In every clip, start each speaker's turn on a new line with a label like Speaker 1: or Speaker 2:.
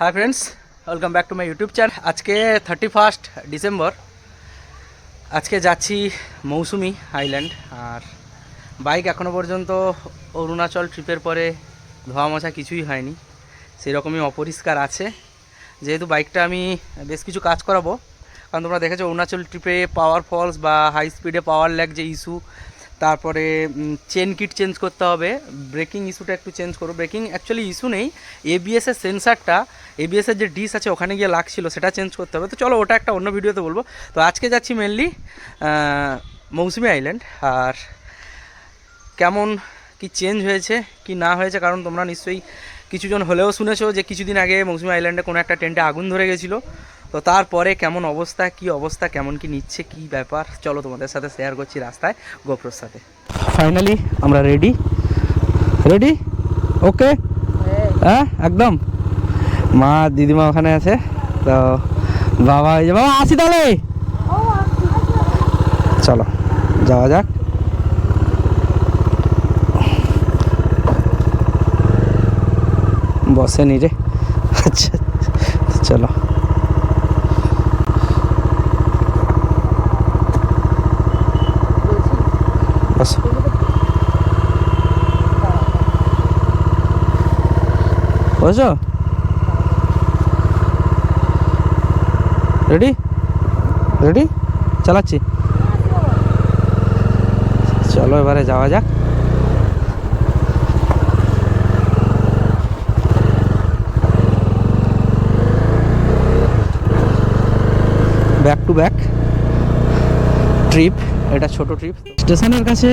Speaker 1: Hi friends welcome back to my YouTube channel আজকে thirty first December আজকে যাচ্ছি মৌসুমি island আর bike এখনও পর্যন্ত অরুণাচল ট্রিপের পরে ধোয়া মোছা কিছুই হয়নি। সেরকমই অপরিষ্কার আছে। যেহেতু বাইকটা আমি বেশ কিছু কাজ করাবো, কারণ তোমরা দেখেছ অরুণাচল ট্রিপে পাওয়ার ফলস বা হাই স্পিডে পাওয়ার ল্যাগ যে ইস্যু তারপরে চেন কিট চেঞ্জ করতে হবে। ব্রেকিং ইস্যুটা একটু চেঞ্জ করো। ব্রেকিং অ্যাকচুয়ালি ইস্যু নেই। এবিএস এর সেন্সারটা এবিএস এর যে ডিস আছে, ওখানে গিয়ে লাগছিল, সেটা চেঞ্জ করতে হবে। তো চলো, ওটা একটা অন্য ভিডিওতে বলব। তো আজকে যাচ্ছি মেনলি মৌসুমি আইল্যান্ড আর কেমন কি চেঞ্জ হয়েছে, কি না হয়েছে, কারণ তোমরা নিশ্চয়ই কিছুজন হলেও শুনেছো যে কিছুদিন আগে মৌসুমি আইল্যান্ডে কোনো একটা টেন্টে আগুন ধরে গেছিল। তো তারপরে কেমন অবস্থা কি অবস্থা কেমন কি নিচ্ছে কি ব্যাপার চলো তোমাদের সাথে শেয়ার করছি রাস্তায় গোপ্রোর সাথে। ফাইনালি আমরা রেডি রেডি ওকে হ্যাঁ একদম। মা দিদিমা ওখানে আছে তো বাবা এই যে বাবা আসি তাহলে। চলো যাওয়া যাক। বসেনি রে। আচ্ছা চলো। বসো রেডি রেডি চালাচ্ছি। চলো এবারে যাওয়া যাক। ব্যাক টু ব্যাক ট্রিপ এটা ছোট ট্রিপ স্টেশনের কাছে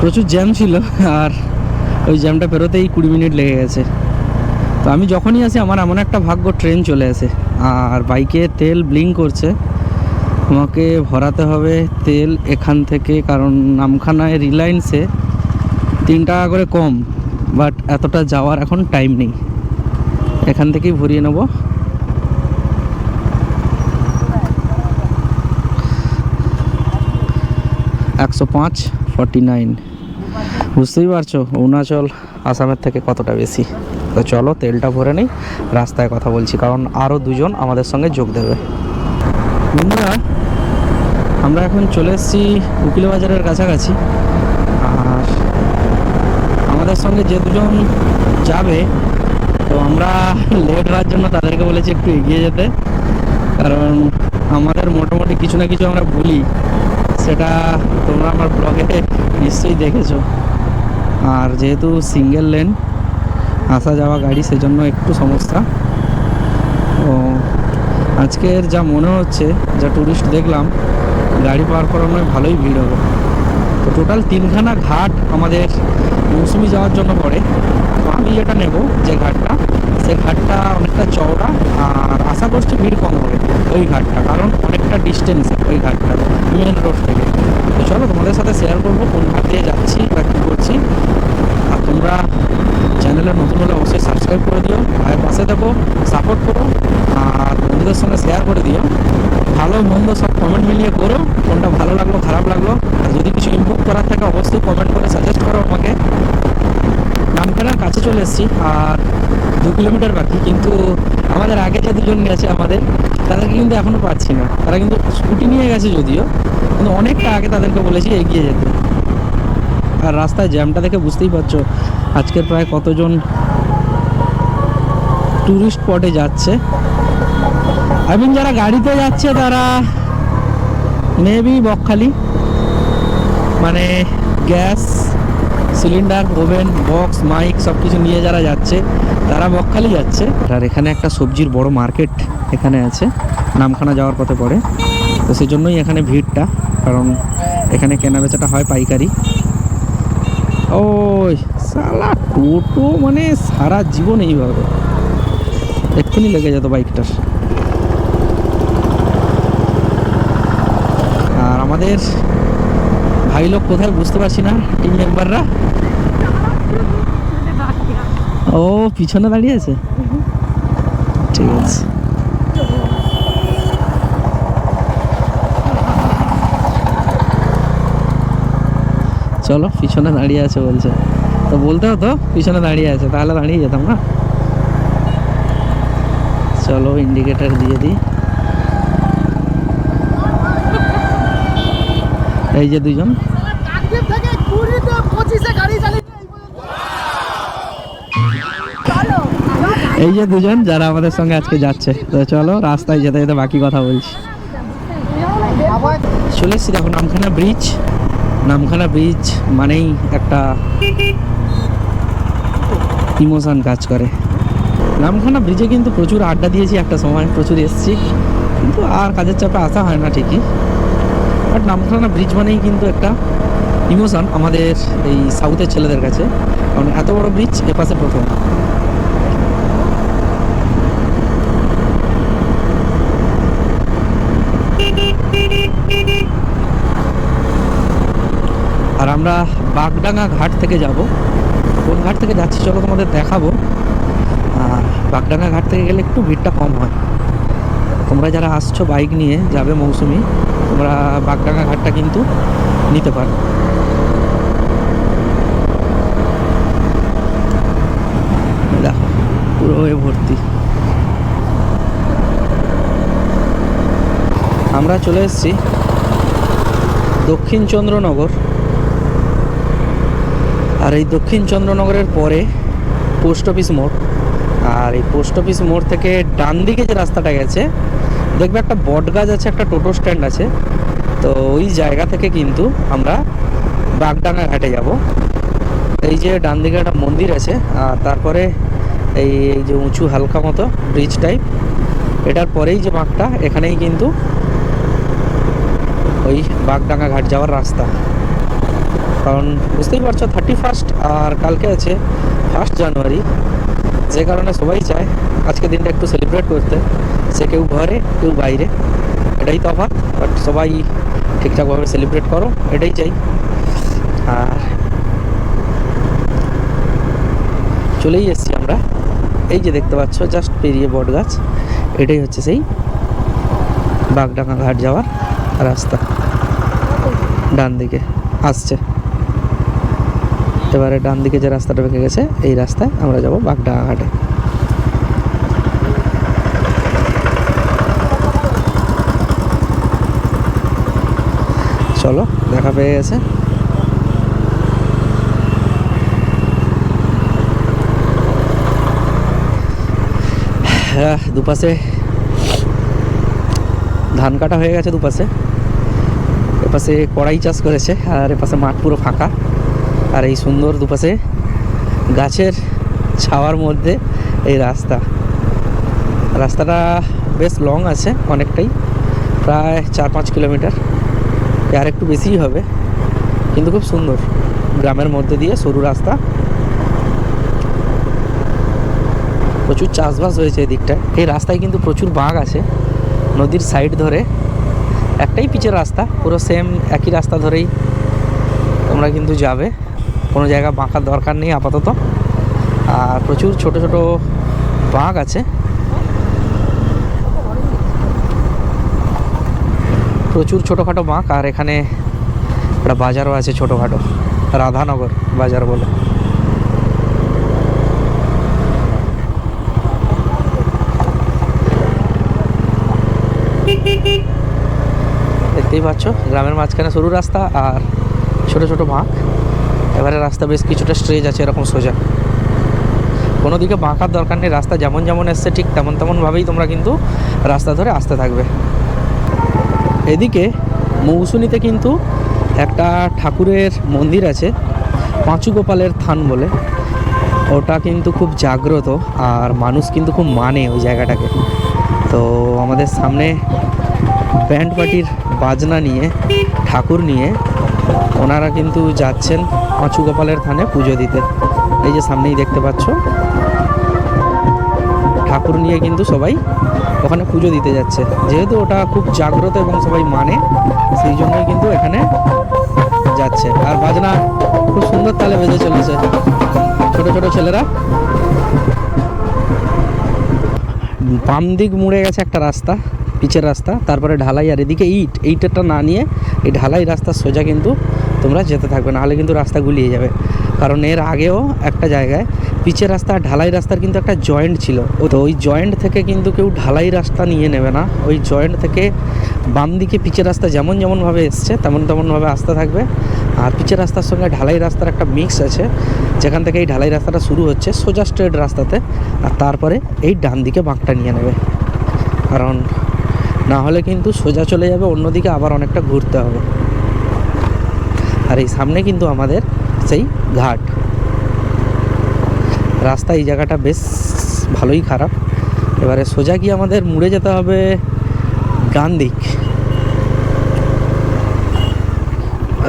Speaker 1: প্রচুর জ্যাম ছিল, আর ওই জ্যামটা পেরোতেই কুড়ি মিনিট লেগে গেছে। তো আমি যখনই আসি, আমার এমন একটা ভাগ্য ট্রেন চলে আসে। আর বাইকে তেল ব্লিং করছে। আমাকে ভরাতে হবে তেল এখান থেকে, কারণ নামখানায় রিলায়েন্সে তিন টাকা করে কম বাট এতটা যাওয়ার এখন টাইম নেই। এখান থেকেই ভরিয়ে নেব। একশো পাঁচ ফর্টি নাইন বুঝতেই পারছ, অরুণাচল, আসামের থেকে কতটা বেশি? তো চলো, তেলটা ভরে নেই, রাস্তায় কথা বলছি, কারণ আরও দুজন আমাদের সঙ্গে যোগ দেবে। বন্ধুরা, আমরা এখন চলে এসেছি উকিল বাজারের কাছাকাছি। আর আমাদের সঙ্গে যে দুজন যাবে, তো আমরা লেট হওয়ার জন্য তাদেরকে বলেছি একটু এগিয়ে যেতে। কারণ আমাদের মোটামুটি কিছু না কিছু আমরা বলি, সেটা তোমরা আমার ব্লগে নিশ্চয়ই দেখেছ। আর যেহেতু সিঙ্গেল লেন, আসা যাওয়া গাড়ি, সেজন্য একটু সমস্যা। ও, আজকের যা মনে হচ্ছে, যা ট্যুরিস্ট দেখলাম, গাড়ি পার করানোয় ভালোই ভিড় হবে। তো টোটাল তিনখানা ঘাট আমাদের মৌসুমি যাওয়ার জন্য পড়ে। তো আমি যেটা নেব, যে ঘাটটা, সে ঘাটটা অনেকটা চওড়া, আর আশা করছি ভিড় কম হবে ওই ঘাটটা, কারণ অনেকটা ডিস্টেন্স ওই ঘাটটা মেন রোড থেকে। তো চলো তোমাদের সাথে শেয়ার করব কোন ঘাট দিয়ে যাচ্ছি বা কী করছি। তোমরা চ্যানেলে নতুন হলে অবশ্যই সাবস্ক্রাইব করে দিও আর পাশে দেখো সাপোর্ট করো, আর বন্ধুদের সঙ্গে শেয়ার করে দিও। ভালো মন্দ সব কমেন্ট মিলিয়ে করো, কোনটা ভালো লাগল, খারাপ লাগল, আর যদি কিছু ইমপ্রুভ করার থাকে অবশ্যই কমেন্ট করে সাজেস্ট করো আমাকে। নামখানার কাছে চলে এসেছি, আর দু কিলোমিটার বাকি, কিন্তু আমাদের আগে যে দুজন গেছে আমাদের, তাদেরকে কিন্তু এখনও পাচ্ছি না। তারা কিন্তু স্কুটি নিয়ে গেছে যদিও, কিন্তু অনেকটা আগে তাদেরকে বলেছি এগিয়ে যেতে। আর রাস্তায় জ্যামটা দেখে বুঝতেই পারছ আজকের প্রায় কতজন ট্যুরিস্ট স্পটে যাচ্ছে। আই মিন যারা গাড়িতে যাচ্ছে, তারা মেবি বকখালি মানে gas, cylinder, oven, box, mike সব কিছু নিয়ে যারা যাচ্ছে, তারা বকখালি যাচ্ছে। আর এখানে একটা সবজির বড় মার্কেট এখানে আছে, নামখানা যাওয়ার পথে পড়ে। তো সেই জন্যই এখানে ভিড়টা, কারণ এখানে কেনা বেচাটা হয় পাইকারি। ওই সালা টোটো মানে সারা জীবন এইভাবে। এক্ষুনি লেগে যেত বাইকটার। আর আমাদের ভাই লোক কোথায় বুঝতে পারছি না টিম মেম্বাররা ও, পিছনে দাঁড়িয়ে আছে? ঠিক আছে। চলো, পিছনে দাঁড়িয়ে আছে বলছে। তো বলতে হতো পিছনে দাঁড়িয়ে আছে, তাহলে দাঁড়িয়ে যেতাম না? চলো ইন্ডিকেটার দিয়ে দিই। এই যে দুজন।
Speaker 2: এই
Speaker 1: যে দুজন যারা আমাদের সঙ্গে আজকে যাচ্ছে। তো চলো, রাস্তায় যেতে যেতে বাকি কথা বলছি। চলে এসেছি দেখো, নামখানা ব্রিজ নামখানা ব্রিজ মানেই একটা ইমোশন কাজ করে। নামখানা ব্রিজে কিন্তু প্রচুর আড্ডা দিয়েছি একটা সময়, প্রচুর এসেছি। কিন্তু আর কাজের চাপে আসা হয় না ঠিকই। বাট নামখানা ব্রিজ মানেই কিন্তু একটা ইমোশন আমাদের এই সাউথের ছেলেদের কাছে। কারণ এত বড় ব্রিজ এপাশে প্রথম। আর আমরা বাগডাঙ্গা ঘাট থেকে যাব। কোন ঘাট থেকে যাচ্ছি চলো তোমাদের দেখাবো। বাগডাঙ্গা ঘাট থেকে গেলে একটু ভিড়টা কম হয়। তোমরা যারা আসছো বাইক নিয়ে, যাবে মৌসুমি, তোমরা বাগডাঙ্গা ঘাটটা কিন্তু নিতে পারো। দেখো, পুরো ভর্তি। আমরা চলে এসেছি দক্ষিণ চন্দ্রনগর। আর এই দক্ষিণ চন্দ্রনগরের পরে পোস্ট অফিস মোড়। আর এই পোস্ট অফিস মোড় থেকে ডান দিকে যে রাস্তাটা গেছে, দেখবে একটা বট গাছ আছে, একটা টোটো স্ট্যান্ড আছে। তো ওই জায়গা থেকে কিন্তু আমরা বাগডাঙ্গা ঘাটে যাব। এই যে ডান দিকে একটা মন্দির আছে, আর তারপরে এই এই যে উঁচু হালকা মতো ব্রিজ টাইপ এটার পরেই যে মাঠটা, এখানেই কিন্তু ওই বাগডাঙ্গা ঘাট যাওয়ার রাস্তা। কারণ বুঝতেই পারছ থার্টি ফার্স্ট আর কালকে আছে ফার্স্ট জানুয়ারি যে কারণে সবাই চায় আজকে দিনটা একটু সেলিব্রেট করতে। সে কেউ ঘরে, কেউ বাইরে। এটাই তো তফাৎ বাট সবাই ঠিকঠাকভাবে সেলিব্রেট করো, এটাই চাই। আর চলেই এসেছি আমরা। এই যে দেখতে পাচ্ছ জাস্ট পেরিয়ে বট গাছ। এটাই হচ্ছে সেই বাগডাঙ্গা ঘাট যাওয়ার রাস্তা। ডান দিকে আসছে। এবারে ডান দিকে যে রাস্তাটা বেঁকে গেছে, এই রাস্তায় আমরা যাব বাগডাঙ্গা ঘাটে চলো, দেখা পেয়ে গেছে। দুপাশে ধান কাটা হয়ে গেছে দুপাশে। এপাশে কড়াই চাষ করেছে, আর এপাশে মাঠ পুরো ফাঁকা। আর এই সুন্দর দুপাশে গাছের ছাওয়ার মধ্যে এই রাস্তা। রাস্তাটা বেশ লং আছে অনেকটাই, প্রায় চার পাঁচ কিলোমিটার। আর একটু বেশিই হবে, কিন্তু খুব সুন্দর। গ্রামের মধ্যে দিয়ে সরু রাস্তা। প্রচুর চাষবাস হয়েছে এই দিকটায় এই রাস্তায় কিন্তু প্রচুর বাঘ আছে, নদীর সাইড ধরে। একটাই পিচের রাস্তা, পুরো সেম একই রাস্তা ধরেই তোমরা কিন্তু যাবে। কোনো জায়গা বাঁকার দরকার নেই আপাতত। আর প্রচুর ছোট ছোট বাঘ আছে। প্রচুর ছোটোখাটো বাঁক, আর এখানে একটা বাজারও আছে ছোটোখাটো, রাধানগর বাজার বলে। দেখতেই পাচ্ছ, গ্রামের মাঝখানে সরু রাস্তা আর ছোট ছোট বাঁক। এবারে রাস্তা বেশ কিছুটা স্ট্রেজ আছে, এরকম সোজা। কোনো দিকে বাঁকার দরকার নেই, রাস্তা যেমন যেমন এসছে, ঠিক তেমন তেমনভাবেই তোমরা কিন্তু রাস্তা ধরে আসতে থাকবে। এদিকে মৌসুনিতে কিন্তু একটা ঠাকুরের মন্দির আছে পাঁচু গোপালের থান বলে। ওটা কিন্তু খুব জাগ্রত আর মানুষ কিন্তু খুব মানে ওই জায়গাটাকে। তো আমাদের সামনে ব্যান্ড পার্টির বাজনা নিয়ে, ঠাকুর নিয়ে ওনারা কিন্তু যাচ্ছেন পাঁচু গোপালের থানে পুজো দিতে। এই যে সামনেই দেখতে পাচ্ছ। ঠাকুর নিয়ে কিন্তু সবাই ওখানে পুজো দিতে যাচ্ছে। যেহেতু ওটা খুব জাগ্রত এবং সবাই মানে সেই জন্যই কিন্তু এখানে যাচ্ছে। আর বাজনা খুব সুন্দর তালে বেজে চলেছে। ছোট ছোট ছেলেরা। বাম দিক মুড়ে গেছে একটা রাস্তা। পিচের রাস্তা, তারপরে ঢালাই আর এদিকে ইট। এইটারটা না নিয়ে এই ঢালাই রাস্তার সোজা কিন্তু তোমরা যেতে থাকবে, নাহলে কিন্তু রাস্তা গুলিয়ে যাবে। কারণ এর আগেও একটা জায়গায় পিচের রাস্তা আর ঢালাই রাস্তার কিন্তু একটা জয়েন্ট ছিল। তো ওই জয়েন্ট থেকে কিন্তু কেউ ঢালাই রাস্তা নিয়ে নেবে না। ওই জয়েন্ট থেকে বাম দিকে পিচের রাস্তা যেমন যেমনভাবে এসছে, তেমন তেমনভাবে আসতে থাকবে। আর পিচের রাস্তার সঙ্গে ঢালাই রাস্তার একটা মিক্স আছে। যেখান থেকে এই ঢালাই রাস্তাটা শুরু হচ্ছে সোজা স্ট্রেট রাস্তাতে। আর তারপরে এই ডান দিকে বাঁকটা নিয়ে নেবে। কারণ না হলে কিন্তু সোজা চলে যাবে, অন্যদিকে আবার অনেকটা ঘুরতে হবে। আর এই সামনে কিন্তু আমাদের সেই ঘাট। রাস্তা এই জায়গাটা বেশ ভালোই খারাপ। এবারে সোজা গিয়ে আমাদের মুড়ে যেতে হবে ডান দিক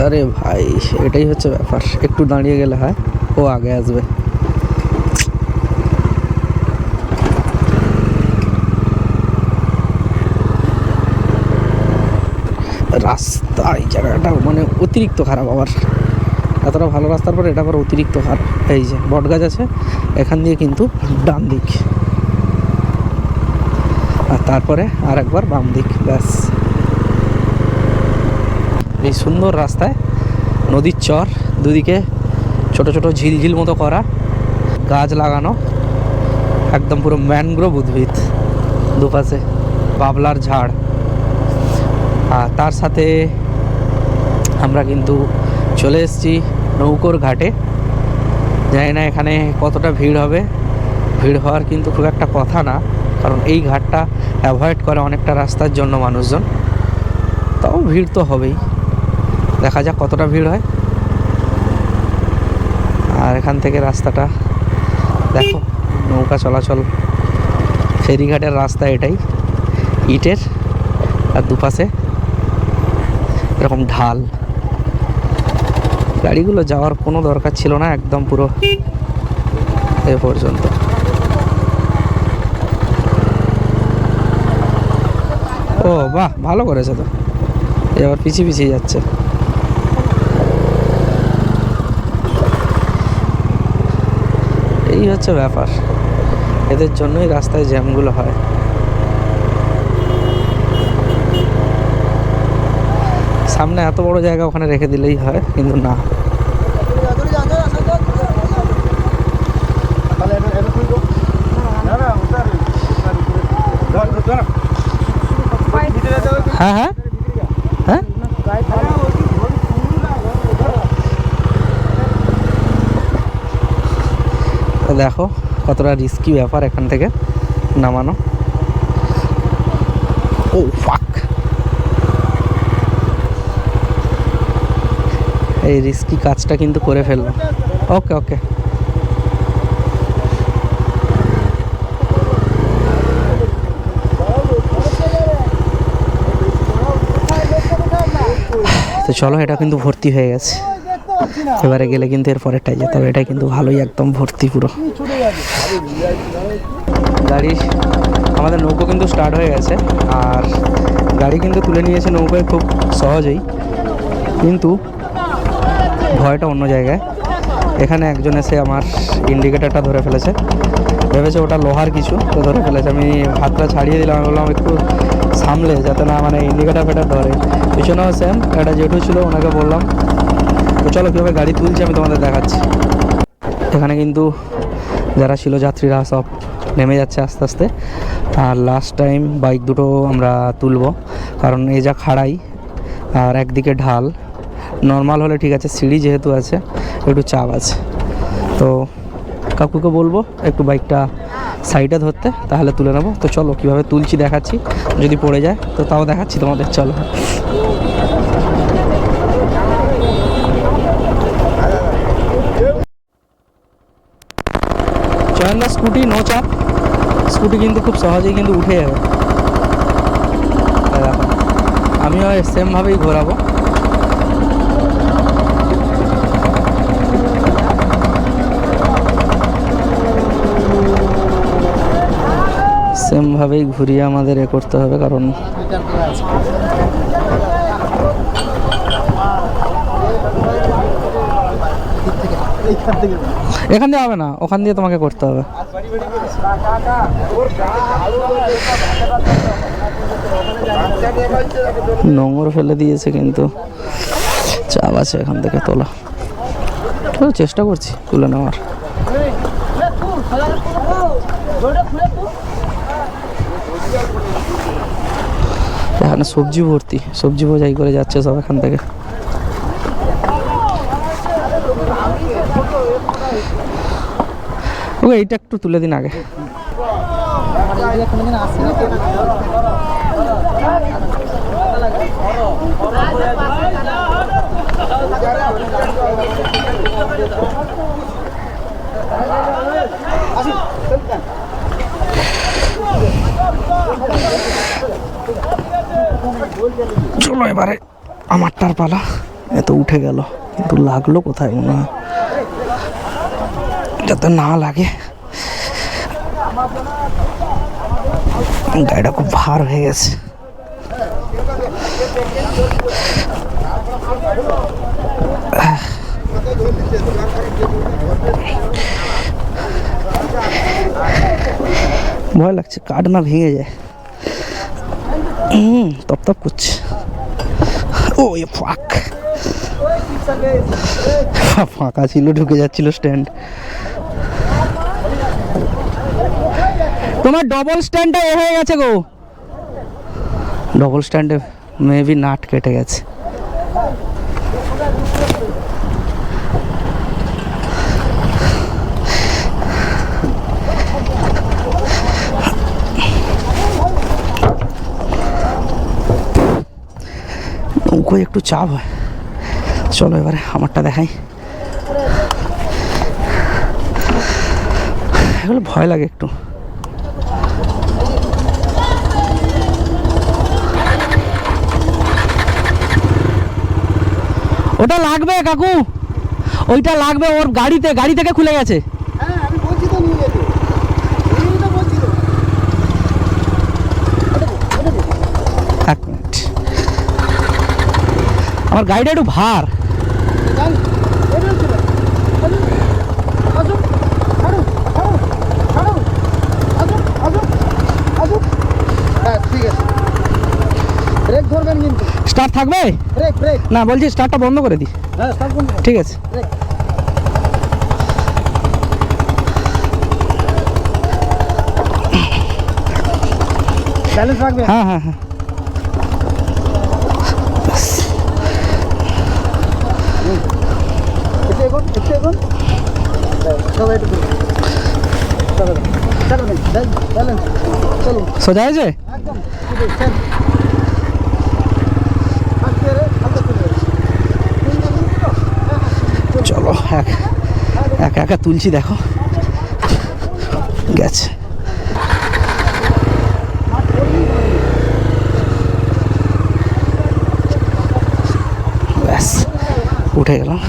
Speaker 1: আরে ভাই, এটাই হচ্ছে ব্যাপার। একটু দাঁড়িয়ে গেলে হয়, ও আগে আসবে। রাস্তা, এই জায়গাটা মানে অতিরিক্ত খারাপ আবার। এতটা ভালো রাস্তার পরে এটা আবার অতিরিক্ত খারাপ। এই যে বটগাছ আছে, এখান দিয়ে কিন্তু ডান দিক। আর তারপরে আর একবার বাম দিক, ব্যাস। এই সুন্দর রাস্তায় নদীর চর, দুদিকে ছোট ছোট ঝিলঝিল মতো করা, গাছ লাগানো, একদম পুরো ম্যানগ্রোভ উদ্ভিদ। দুপাশে বাবলার ঝাড়। আর তার সাথে আমরা কিন্তু চলে এসেছি নৌকোর ঘাটে। জানি না এখানে কতটা ভিড় হবে। ভিড় হওয়ার কিন্তু খুব একটা কথা না, কারণ এই ঘাটটা অ্যাভয়েড করে অনেকটা রাস্তার জন্য মানুষজন। তাও ভিড় তো হবেই। দেখা যাক কতটা ভিড় হয়। আর এখান থেকে রাস্তাটা, দেখো, নৌকা চলাচল। ফেরিঘাটের রাস্তা এটাই, ইটের, আর দুপাশে এরকম ঢাল। গাড়িগুলো যাওয়ার কোনো দরকার ছিল না, একদম পুরো এ পর্যন্ত। ও, বাহ, ভালো করেছে তো। এবার পিছিয়ে পিছিয়ে যাচ্ছে। এই হচ্ছে ব্যাপার। এদের জন্যই রাস্তায় জ্যামগুলো হয়। সামনে এত বড় জায়গা ওখানে রেখে দিলেই হয়, কিন্তু না। হ্যাঁ হ্যাঁ। হ্যাঁ? দেখো, কতটা রিস্কি ব্যাপার এখান থেকে নামানো ও ফাক এই রিস্কি কাজটা কিন্তু করে ফেললাম। ওকে ওকে তো চলো, এটা কিন্তু ভর্তি হয়ে গেছে। এবারে গেলে কিন্তু এর পরেরটাই যেতে হবে। এটা কিন্তু ভালোই একদম ভর্তি পুরো। গাড়ি, আমাদের নৌকো কিন্তু স্টার্ট হয়ে গেছে। আর গাড়ি কিন্তু তুলে নিয়েছে নৌকোয় খুব সহজেই। কিন্তু ভয়টা অন্য জায়গায়। এখানে একজন এসে আমার ইন্ডিকেটারটা ধরে ফেলেছে। ভেবেছে ওটা লোহার কিছু, তো ধরে ফেলেছে। আমি হাতটা ছাড়িয়ে দিলাম, আমি বললাম, একটু সামলে, যাতে না মানে ইন্ডিকেটার ফেটার ধরে। পিছনেও সেম একটা জেঠু ছিল, ওনাকে বললাম, তো চলো কীভাবে গাড়ি তুলছি আমি তোমাদের দেখাচ্ছি। এখানে কিন্তু যারা ছিল যাত্রীরা সব নেমে যাচ্ছে আস্তে আস্তে। আর লাস্ট টাইম বাইক দুটো আমরা তুলবো, কারণ এই যা খাড়াই, আর একদিকে ঢাল নর্মাল হলে ঠিক আছে, সিঁড়ি যেহেতু আছে, একটু চাপ আছে। তো কাকুকে বলব, একটু বাইকটা সাইডে ধরতে, তাহলে তুলে নেব। তো চলো, কীভাবে তুলছি দেখাচ্ছি, যদি পড়ে যায়, তো তাও দেখাচ্ছি তোমাদের, চলো। চয়নদা স্কুটি নো চাপ। স্কুটি কিন্তু খুব সহজেই কিন্তু উঠে যাবে। আমিও সেমভাবেই ঘোরাবো। সেমভাবেই ঘুরিয়ে আমাদের এ করতে হবে, কারণ এখান দিয়ে হবে না, ওখান দিয়ে তোমাকে করতে হবে। নোংর ফেলে দিয়েছে কিন্তু, চাপ আছে এখান থেকে তোলা। চেষ্টা করছি তুলে নেওয়ার। এখানে সবজি ভর্তি, সবজি বোঝাই করে যাচ্ছে সব এখান থেকে। ও এইটা একটু তুলে দিন আগে। চলো এবারে আমারটার পালা। এত উঠে গেল, কিন্তু লাগল কোথায় মনে হয়? যাতে না লাগে। গাড়িটা খুব ভার হয়ে গেছে। ভয় লাগছে, কাঠ না ভেঙে যায়। হুম তপ তপ করছে। ও ফাক ফাঁকা ছিল, ঢুকে যাচ্ছিল স্ট্যান্ড তোমার ডবল স্ট্যান্ডটা এ হয়ে গেছে গো। ডবল স্ট্যান্ডে মেবি নাট কেটে গেছে। নৌকোয় একটু চাপ হয়। চলো এবারে আমারটা দেখাই। এগুলো ভয় লাগে একটু। ওটা লাগবে কাকু। ওইটা লাগবে ওর গাড়িতে, গাড়ি থেকে খুলে গেছে
Speaker 2: হ্যাঁ আমি বলছি তো নিয়ে যেতে এই তো বলছি তো
Speaker 1: এক মিনিট আমার গাড়িটা একটু ভার
Speaker 2: জান এটা ছিল আসুন আসুন ছাড়ুন ছাড়ুন ছাড়ুন আসুন আসুন আসুন হ্যাঁ ঠিক আছে ব্রেক ধরবেন কিন্তু
Speaker 1: স্টার্ট থাকবে? না বলছি স্টার্টটা বন্ধ করে দিই।
Speaker 2: হ্যাঁ
Speaker 1: ঠিক আছে। হ্যাঁ হ্যাঁ হ্যাঁ
Speaker 2: একটু এগোন একটু এগোন সবাই একটু চলো চলো ব্যালেন্স চলুন
Speaker 1: সোজা হয়েছে
Speaker 2: চলো
Speaker 1: এক একা একা তুলছি দেখো গেছে ব্যাস উঠে গেলাম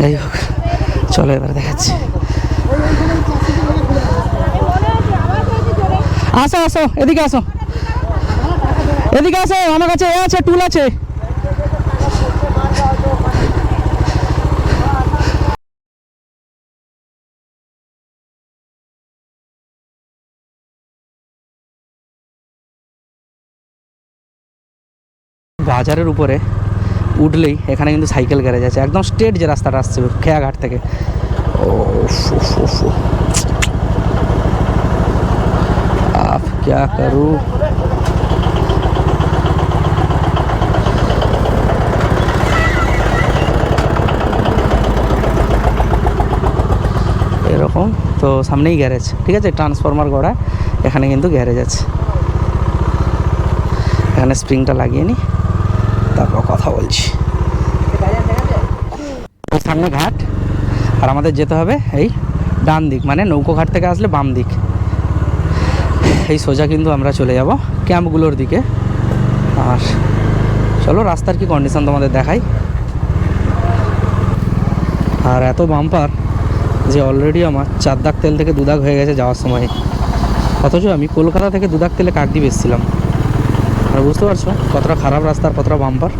Speaker 1: যাই হোক, চলো এবার দেখাচ্ছি। আসো আসো, এদিকে আসো। এদিকে আসো, আমার কাছে এ আছে, টুল আছে। বাজারের উপরে উঠলেই এখানে কিন্তু সাইকেল গ্যারেজ আছে। একদম স্ট্রেট যে রাস্তাটা আসছে খেয়াঘাট থেকে। ও আপ করু? এরকম। তো সামনেই গ্যারেজ, ঠিক আছে? ট্রান্সফরমার গড়া, এখানে কিন্তু গ্যারেজ আছে। এখানে স্প্রিংটা লাগিয়ে নিই কথা বলছি। সামনে ঘাট। আর আমাদের যেতে হবে এই ডান দিক মানে নৌকো ঘাট থেকে আসলে বাম দিক। এই সোজা কিন্তু আমরা চলে যাব ক্যাম্পগুলোর দিকে। আর চলো রাস্তার কি কন্ডিশন তোমাদের দেখাই। আর এত বাম্পার যে অলরেডি আমার চার দাগ তেল থেকে দু দাগ হয়ে গেছে যাওয়ার সময়। অথচ আমি কলকাতা থেকে দু দাগ তেলে কাকদ্বীপ এসেছিলাম। আর বুঝতে পারছ কতটা খারাপ রাস্তা আর কতটা বাম্পার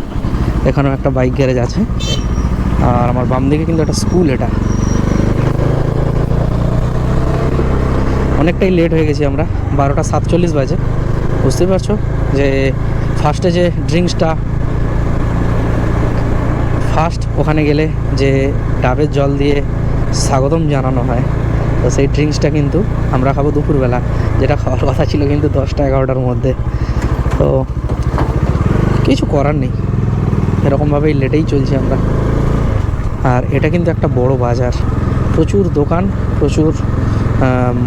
Speaker 1: এখানেও একটা বাইক গ্যারেজ আছে। আর আমার বাম দিকে কিন্তু একটা স্কুল এটা। অনেকটাই লেট হয়ে গেছি আমরা, বারোটা সাতচল্লিশ বাজে। বুঝতে পারছ যে ফার্স্টে যে ড্রিঙ্কসটা ফার্স্ট ওখানে গেলে যে ডাবের জল দিয়ে স্বাগতম জানানো হয়, তো সেই ড্রিঙ্কসটা কিন্তু আমরা খাব দুপুরবেলা, যেটা খাওয়ার কথা ছিল কিন্তু দশটা এগারোটার মধ্যে। তো কিছু করার নেই। এরকমভাবেই লেটেই চলছি আমরা। আর এটা কিন্তু একটা বড় বাজার। প্রচুর দোকান, প্রচুর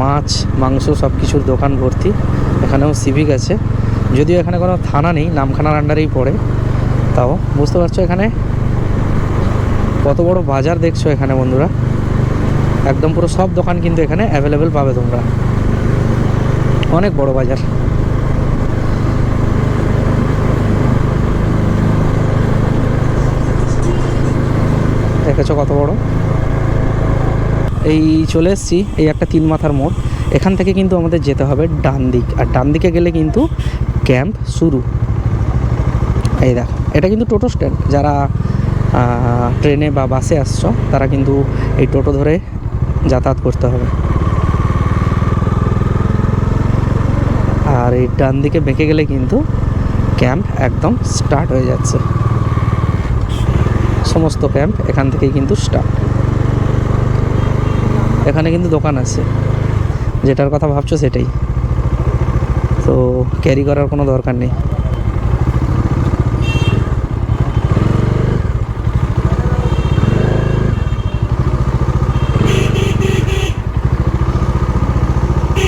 Speaker 1: মাছ, মাংস সব কিছুর দোকান ভর্তি। এখানেও সিভিক আছে। যদিও এখানে কোনো থানা নেই, নামখানার আন্ডারেই পড়ে। তাও, বুঝতে পারছ এখানে? কত বড় বাজার দেখছ এখানে বন্ধুরা। একদম পুরো সব দোকান কিন্তু এখানে অ্যাভেলেবেল পাবে তোমরা। অনেক বড় বাজার। দেখেছ কত বড়? এই চলে এসেছি, এই একটা তিন মাথার মোড়। এখান থেকে কিন্তু আমাদের যেতে হবে ডান দিক। আর ডান দিকে গেলে কিন্তু ক্যাম্প শুরু। এই দেখো, এটা কিন্তু টোটো স্ট্যান্ড। যারা ট্রেনে বা বাসে আসছো, তারা কিন্তু এই টোটো ধরে যাতায়াত করতে হবে। আর এই ডান দিকে বেঁকে গেলে কিন্তু ক্যাম্প একদম স্টার্ট হয়ে যাচ্ছে। সমস্ত ক্যাম্প এখান থেকেই কিন্তু স্টার্ট এখানে কিন্তু দোকান আছে। যেটার কথা ভাবছ সেটাই। তো ক্যারি করার কোনো দরকার নেই।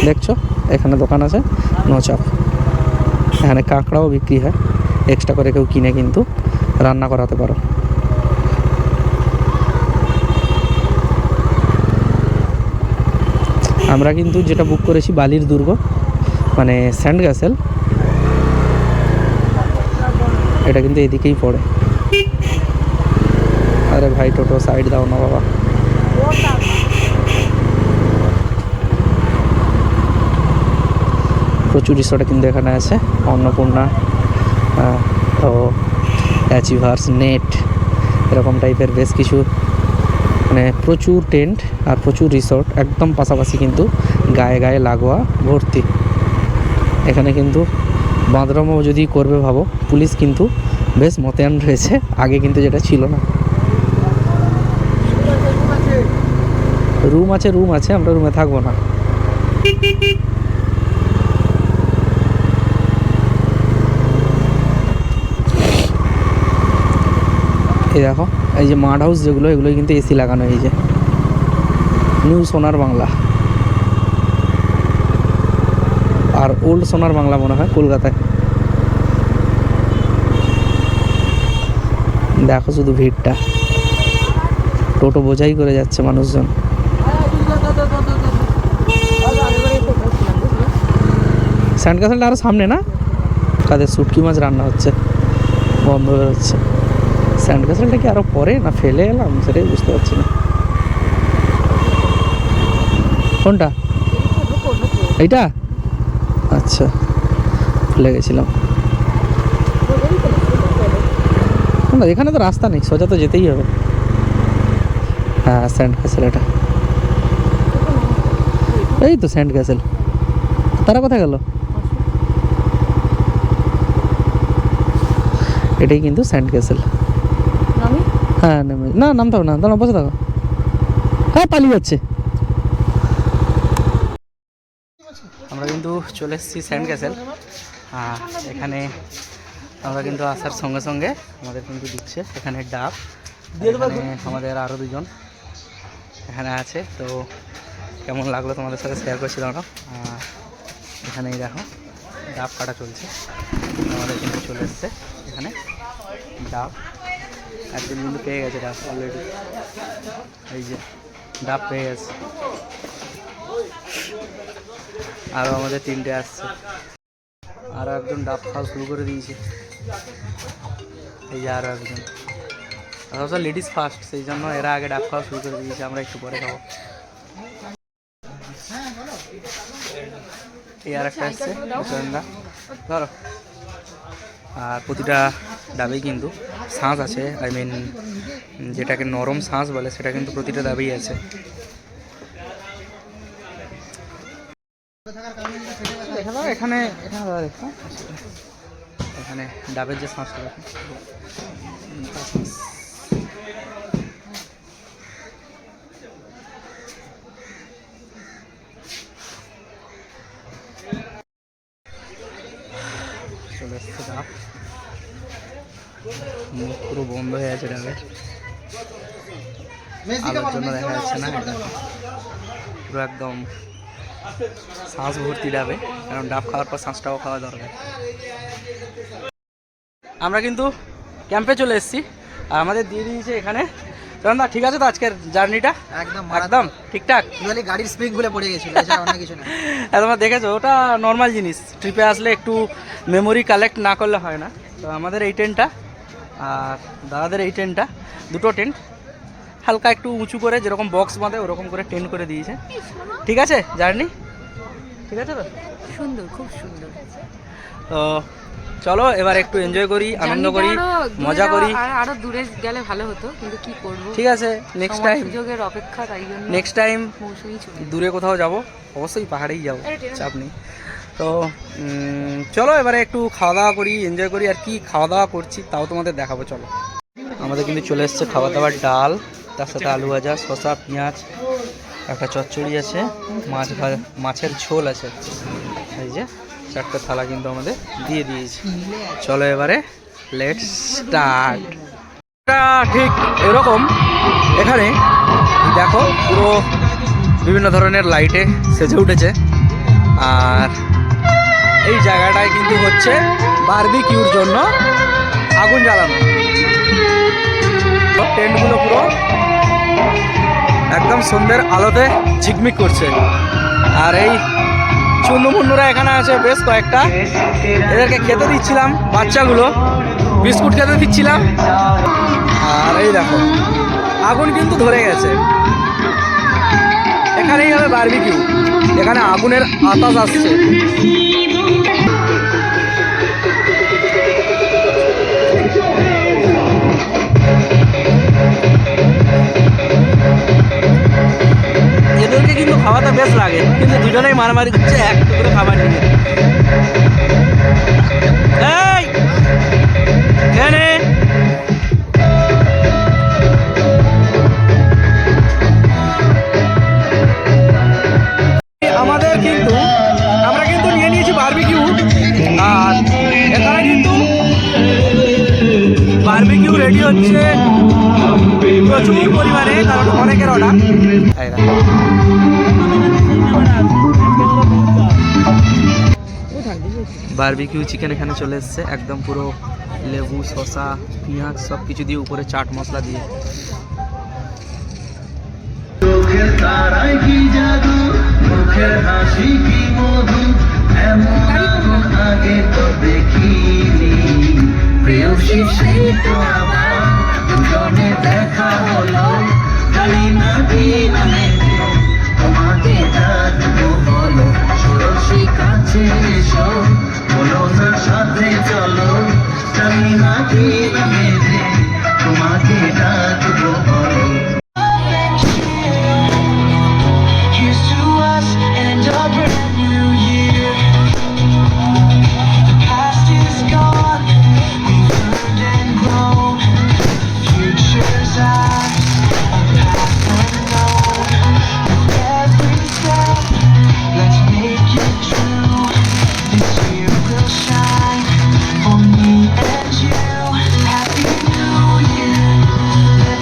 Speaker 1: দেখছ? এখানে দোকান আছে। নচাপ এখানে কাঁকড়াও বিক্রি হয়। এক্সট্রা করে কেউ কিনে কিন্তু রান্না করাতে পারো। আমরা কিন্তু যেটা বুক করেছি বালির দুর্গ মানে স্যান্ড গ্যাসেল এটা কিন্তু এদিকেই পড়ে। আরে ভাই, টোটো সাইড দাও না বাবা। প্রচুর রিসোর্ট কিন্তু এখানে আছে, অন্নপূর্ণা তো অ্যাচিভার্স নেট এরকম টাইপের বেশ কিছু মানে প্রচুর টেন্ট আর প্রচুর রিসোর্ট, একদম পাশাপাশি কিন্তু গায়ে গায়ে লাগোয়া ভর্তি। এখানে কিন্তু বাঁদরমও যদি করবে ভাবো, পুলিশ কিন্তু বেশ মোতায়েন রয়েছে, আগে কিন্তু যেটা ছিল না। রুম আছে রুম আছে, আমরা রুমে থাকব না। এই দেখো। এই যে মাড হাউস যেগুলো এগুলো কিন্তু এসি লাগানো যে। নিউ সোনার বাংলা আর ওল্ড সোনার বাংলা মনে হয় কলকাতায়। দেখো শুধু ভিড়টা। টোটো বোঝাই করে যাচ্ছে মানুষজন। স্যান্ড ক্যাসেলটা আরও সামনে না? কাদের শুটকি মাছ রান্না হচ্ছে বন্ধ হয়ে হচ্ছে স্যান্ড ক্যাসেলটা কি আরও পরে না ফেলে এলাম? সেটাই বুঝতে পারছি না। কোনটা? এইটা? আচ্ছা ফেলে গেছিলাম। না, এখানে তো রাস্তা নেই, সোজা তো যেতেই হবে। হ্যাঁ স্যান্ড ক্যাসেল এটা। এই তো স্যান্ড ক্যাসেল। তারা কোথায় গেল? এটাই কিন্তু স্যান্ড ক্যাসেল। হ্যাঁ নেমে না নামতে হবে না দাঁড়া বসে থাকো। হ্যাঁ পালিয়ে যাচ্ছে। আমরা কিন্তু চলে এসেছি স্যান্ড ক্যাসেল। এখানে আমরা কিন্তু আসার সঙ্গে সঙ্গে আমাদের কিন্তু দিচ্ছে এখানে ডাব। আমাদের আরও দুজন এখানে আছে। তো কেমন লাগল তোমাদের সাথে শেয়ার করছিলাম না এখানেই দেখো ডাব কাটা চলছে। আমাদের কিন্তু চলে এসছে এখানে ডাব। একজন কিন্তু পেয়ে গেছে ডাব অলরেডি এই যে, ডাব পেয়ে গেছে। আরও আমাদের তিনটে আসছে। আরও একজন ডাব খাওয়া শুরু করে দিয়েছে। এই যে আরও একজন। সব লেডিস ফার্স্ট সেই জন্য এরা আগে ডাব খাওয়া শুরু করে দিয়েছে, আমরা একটু পরে খাব। এই আর একটা আসছে ধরো। আর প্রতিটা ডাবেই কিন্তু। শাঁস আছে আই মিন যেটাকে নরম শাঁস বলে, সেটা কিন্তু প্রতিটা দাবিই আছে। এখানে এখানে এখানে ডাবের যে শাঁসটা দেখো চলে এসছে ডাব মুখ পুরো বন্ধ হয়ে আছে ডাবের আলোর জন্য দেখা যাচ্ছে না এটা পুরো একদম শ্বাস ভর্তি ডাবে। কারণ ডাব খাওয়ার পর শ্বাসটাও খাওয়া দরকার। আমরা কিন্তু ক্যাম্পে চলে এসেছি। আর আমাদের দিয়ে দিয়েছে এখানে। দা ঠিক আছে তো আজকের জার্নিটা?
Speaker 2: একদম
Speaker 1: একদম ঠিকঠাক।
Speaker 2: ইউজুয়ালি গাড়ির স্প্রিংগুলো পড়ে গেছিল এছাড়া অন্য কিছু না।
Speaker 1: হ্যাঁ তোমরা দেখেছ ওটা নর্মাল জিনিস। ট্রিপে আসলে একটু মেমোরি কালেক্ট না করলে হয় না। তো আমাদের এই টেন্টটা আর দাদাদের এই টেন্টটা দুটো টেন্ট। হালকা একটু উঁচু করে যেরকম বক্স বাঁধে ওরকম করে টেন্ট করে দিয়েছে। ঠিক আছে জার্নি? ঠিক আছে তো?
Speaker 3: সুন্দর খুব সুন্দর।
Speaker 1: তো চলো এবার একটু এনজয় করি আনন্দ করি মজা করি।
Speaker 3: আরও দূরে গেলে ভালো হতো কিন্তু কি করব?
Speaker 1: ঠিক আছে নেক্সট টাইম
Speaker 3: সুযোগের অপেক্ষা তাই জন্য
Speaker 1: নেক্সট টাইম দূরে কোথাও যাব অবশ্যই পাহাড়েই যাব চাপ নেই। তো চলো এবারে একটু খাওয়া দাওয়া করি এনজয় করি, আর কি খাওয়া দাওয়া করছি তাও তোমাদের দেখাবো, চলো। আমাদের কিন্তু চলে এসছে খাবার দাবার ডাল, তার সাথে আলু ভাজা, শসা, পেঁয়াজ, একটা চচ্চড়ি আছে, মাছ ভাজা মাছের ঝোল আছে। এই যে, চারটে থালা কিন্তু আমাদের দিয়ে দিয়েছে। চলো এবারে লেট স্টার্ট ঠিক এরকম, এখানে দেখো পুরো বিভিন্ন ধরনের লাইটে সেজে উঠেছে, আর এই জায়গাটায় কিন্তু হচ্ছে বারবিকিউর জন্য আগুন জ্বালানো। টেন্টগুলো পুরো একদম সন্ধ্যের আলোতে ঝিকমিক করছে। আর এই চুন্নু মুন্নুরা এখানে আছে বেশ কয়েকটা। এদেরকে খেতে দিচ্ছিলাম বাচ্চাগুলো। বিস্কুট খেতে দিচ্ছিলাম। আর এই দেখো, আগুন কিন্তু ধরে গেছে। এখানেই হবে বার্বিকিউ এখানে আগুনের আতাস আসছে। বেশ লাগে, কিন্তু দুজনেই মারামারি করছে, এক টুকরো খাবার নিয়ে। এই! এখানে। আমাদের কিন্তু, আমরা কিন্তু নিয়ে নিয়েছি কিন্তু রেডি হচ্ছে প্রচুর পরিমাণে, কারণ অনেকের অর্ডার বারবিকিউ চিকেন এখানে চলে এসছে, একদম পুরো লেবু, শসা, পিঁয়াজ সব কিছু দিয়ে উপরে চাট মশলা দিয়ে।
Speaker 4: দেখা তোমাকে চলো না সাথে চলো। জানি না কি তোমাকে ডাক